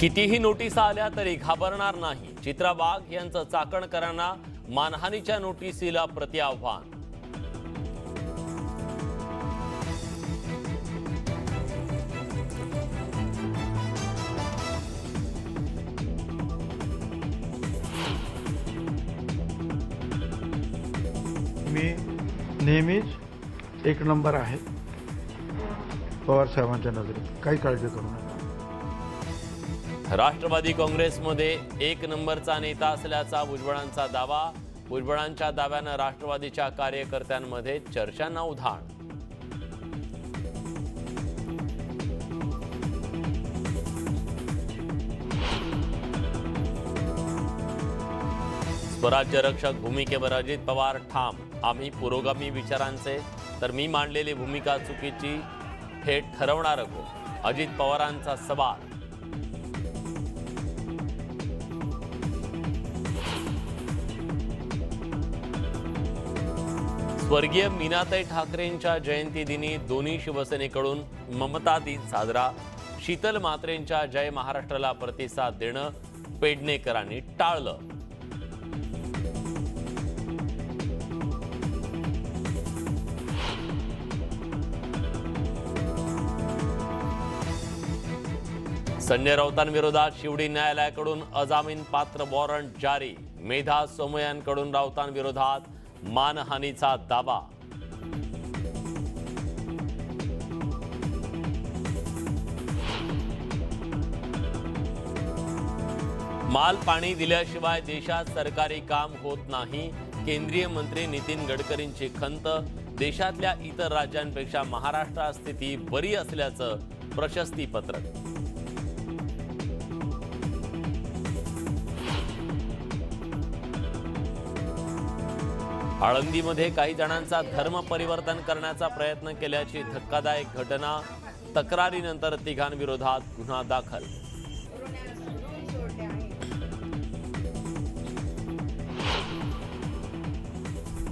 कितीही नोटिसा आल्या तरी घाबरणार नाही. चित्रा वाघ यांचं चाकणकरांना मानहानीच्या नोटिसीला प्रतिआव्हान मी नेहमीच एक नंबर आहे. पवार साहेबांच्या नजरेत. काही काळजी करू नका. राष्ट्रवादी काँग्रेसमध्ये एक नंबरचा नेता असल्याचा भुजबळांचा दावा. भुजबळांच्या दाव्यानं राष्ट्रवादीच्या कार्यकर्त्यांमध्ये चर्चांना उधाण. स्वराज्य रक्षक भूमिकेवर अजित पवार ठाम. आम्ही पुरोगामी विचारांचे तर मी मांडलेली भूमिका चुकीची हे ठरवणार अजित पवारांचा सवाल. स्वर्गीय मीनाताई ठाकरेंच्या जयंतीदिनी दोन्ही शिवसेनेकडून ममता दिन साजरा. शीतल मात्रेंच्या जय महाराष्ट्राला प्रतिसाद देणं पेडणेकरांनी टाळलं. संजय राऊतांविरोधात शिवडी न्यायालयाकडून अजामीन पात्र वॉरंट जारी. मेधा सोमयांकडून राऊतांविरोधात मानहानीचा दावा. माल पाणी दिल्याशिवाय देशात सरकारी काम होत नाही केंद्रीय मंत्री नितीन गडकरींची खंत देशातल्या इतर राज्यांपेक्षा महाराष्ट्रात स्थिती बरी असल्याचं प्रशस्ती आळंदीमध्ये काही जणांचा धर्म परिवर्तन करण्याचा प्रयत्न केल्याची धक्कादायक घटना तक्रारीनंतर तिघांविरोधात गुन्हा दाखल.